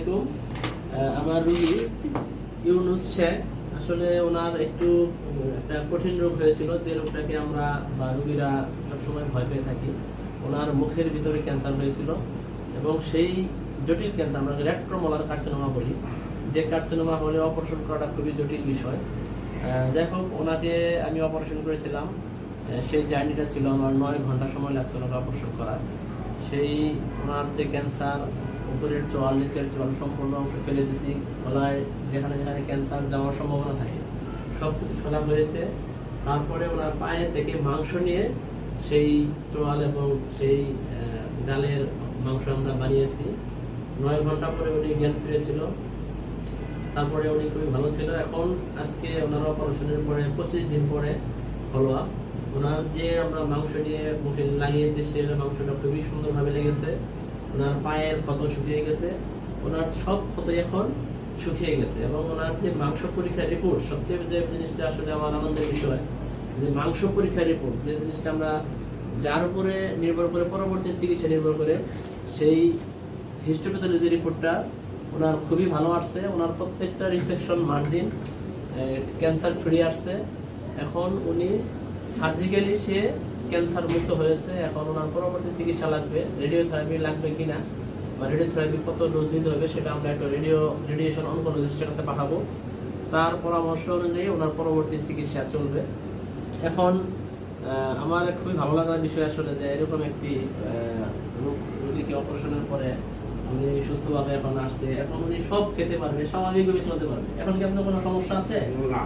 আলাইকুম। আমার রুগী ইউনুস শেখ আসলে ওনার একটু একটা কঠিন রোগ হয়েছিল যে রোগটাকে আমরা বা রুগীরা সবসময় ভয় পেয়ে থাকি। ওনার মুখের ভিতরে ক্যান্সার হয়েছিল এবং সেই জটিল ক্যান্সার, আমরা রেট্রোমোলার কার্সিনোমা বলি। যে কার্সিনোমা হলে অপারেশন করাটা খুবই জটিল বিষয়। যাই হোক, ওনাকে আমি অপারেশন করেছিলাম। সেই জার্নিটা ছিল আমার নয় ঘণ্টা সময় লাগছে ওনাকে অপারেশন করার। সেই ওনার যে ক্যান্সার উপরের চোয়াল নিচের চোয়াল সম্পূর্ণ অংশ ফেলে দিছি। গলায় যেখানে যেখানে ক্যান্সার যাওয়ার সম্ভাবনা থাকে সব কিছু ফেলা হয়েছে। তারপরে ওনার পায়ে থেকে মাংস নিয়ে সেই চোয়াল এবং সেই গালের মাংস আমরা বানিয়েছি। নয় ঘণ্টা পরে উনি জ্ঞান ফিরেছিল। তারপরে উনি খুবই ভালো ছিল। এখন আজকে ওনার অপারেশনের পরে, পঁচিশ দিন পরে ফলো আপ ওনার যে আমরা মাংস নিয়ে মুখে লাগিয়েছি সে মাংসটা খুবই সুন্দরভাবে লেগেছে। ওনার পায়ের ক্ষত শুকিয়ে গেছে, ওনার সব ক্ষত এখন শুকিয়ে গেছে এবং ওনার যে মাংস পরীক্ষার রিপোর্ট সবচেয়ে যে জিনিসটা আসলে আমার আনন্দের বিষয়, যে মাংস পরীক্ষার রিপোর্ট যে জিনিসটা আমরা যার উপরে নির্ভর করে পরবর্তী চিকিৎসা নির্ভর করে, সেই হিস্টোপ্যাথোলজি রিপোর্টটা ওনার খুবই ভালো আসছে, ওনার প্রত্যেকটা রিসেকশন মার্জিন ক্যান্সার ফ্রি আসছে। এখন উনি সার্জিক্যালি সে ক্যান্সার মুক্ত হয়েছে, এখন ওনার পরবর্তী চিকিৎসা লাগবে রেডিওথেরাপি লাগবে কিনা, বা রেডিওথেরাপি কত ডোজ দিতে হবে সেটা আমরা একটা রেডিও রেডিয়েশন অনকোলজিস্টের কাছে পাঠাবো। তার পরামর্শ অনুযায়ী ওনার পরবর্তী চিকিৎসা চলবে। এখন আমার খুবই ভালো লাগার বিষয় আসলে যে এরকম একটি রোগ, রোগীকে অপারেশনের পরে উনি সুস্থভাবে এখন আসছে। এখন উনি সব খেতে পারবে, স্বাভাবিকভাবে চলতে পারবে। এখন কি আপনার কোনো সমস্যা আছে? না।